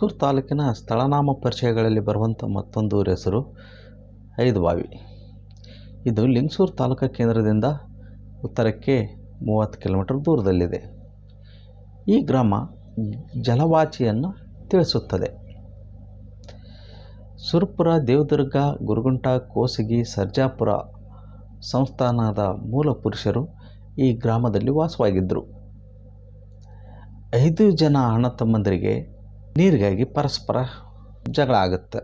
ಲಿಂಗಸ್ಕೂರು ತಾಲೂಕಿನ ಸ್ಥಳನಾಮ ಪರಿಚಯಗಳಲ್ಲಿ ಬರುವಂಥ ಮತ್ತೊಂದು ಊರ ಹೆಸರು ಐದು ಬಾವಿ ಇದು ಲಿಂಗಸೂರು ತಾಲೂಕು ಕೇಂದ್ರದಿಂದ ಉತ್ತರಕ್ಕೆ ಮೂವತ್ತು ಕಿಲೋಮೀಟರ್ ದೂರದಲ್ಲಿದೆ. ಈ ಗ್ರಾಮ ಜಲವಾಚಿಯನ್ನು ತಿಳಿಸುತ್ತದೆ. ಸುರಪುರ, ದೇವದುರ್ಗ, ಗುರುಗುಂಟ, ಕೋಸಗಿ, ಸರ್ಜಾಪುರ ಸಂಸ್ಥಾನದ ಮೂಲ ಪುರುಷರು ಈ ಗ್ರಾಮದಲ್ಲಿ ವಾಸವಾಗಿದ್ದರು. ಐದು ಜನ ಅಣ್ಣ ತಮ್ಮಂದರಿಗೆ ನೀರಿಗಾಗಿ ಪರಸ್ಪರ ಜಗಳ ಆಗುತ್ತೆ.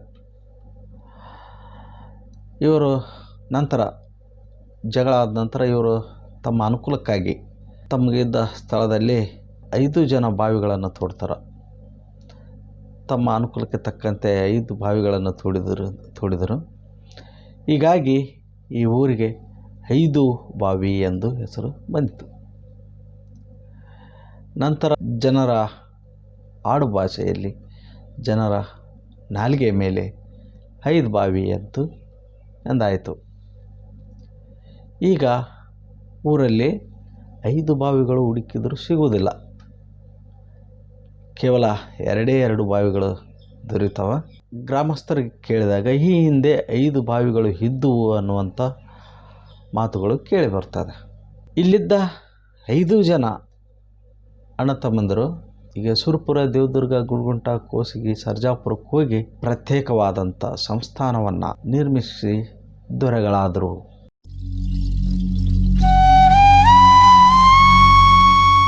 ಇವರು ನಂತರ ಜಗಳ ಆದ ನಂತರ ಇವರು ತಮ್ಮ ಅನುಕೂಲಕ್ಕಾಗಿ ತಮಗಿದ್ದ ಸ್ಥಳದಲ್ಲಿ ಐದು ಜನ ಬಾವಿಗಳನ್ನು ತೋಡ್ತಾರೆ. ತಮ್ಮ ಅನುಕೂಲಕ್ಕೆ ತಕ್ಕಂತೆ ಐದು ಬಾವಿಗಳನ್ನು ತೋಡಿದರು ತೋಡಿದರು. ಹೀಗಾಗಿ ಈ ಊರಿಗೆ ಐದು ಬಾವಿ ಎಂದು ಹೆಸರು ಬಂದಿತು. ನಂತರ ಜನರ ಆಡು ಭಾಷೆಯಲ್ಲಿ ಜನರ ನಾಲಿಗೆ ಮೇಲೆ ಐದು ಬಾವಿ ಎದ್ದು ಎಂದಾಯಿತು ಈಗ ಊರಲ್ಲಿ ಐದು ಬಾವಿಗಳು ಹುಡುಕಿದರೂ ಸಿಗುವುದಿಲ್ಲ. ಕೇವಲ ಎರಡೇ ಎರಡು ಬಾವಿಗಳು ದೊರೆಯುತ್ತವೆ? ಗ್ರಾಮಸ್ಥರಿಗೆ ಕೇಳಿದಾಗ ಈ ಹಿಂದೆ ಐದು ಬಾವಿಗಳು ಇದ್ದುವು ಅನ್ನುವಂಥ ಮಾತುಗಳು ಕೇಳಿ ಬರ್ತದೆ. ಇಲ್ಲಿದ್ದ ಐದು ಜನ ಅಣ್ಣ ತಮ್ಮಂದರು ಈಗ ಸುರಪುರ ದೇವದುರ್ಗ ಗುರುಗುಂಟ ಕೋಸಿಗೆ ಸರ್ಜಾಪುರಕ್ಕೆ ಹೋಗಿ ಪ್ರತ್ಯೇಕವಾದಂಥ ಸಂಸ್ಥಾನವನ್ನು ನಿರ್ಮಿಸಿ ದೊರೆಗಳಾದರು.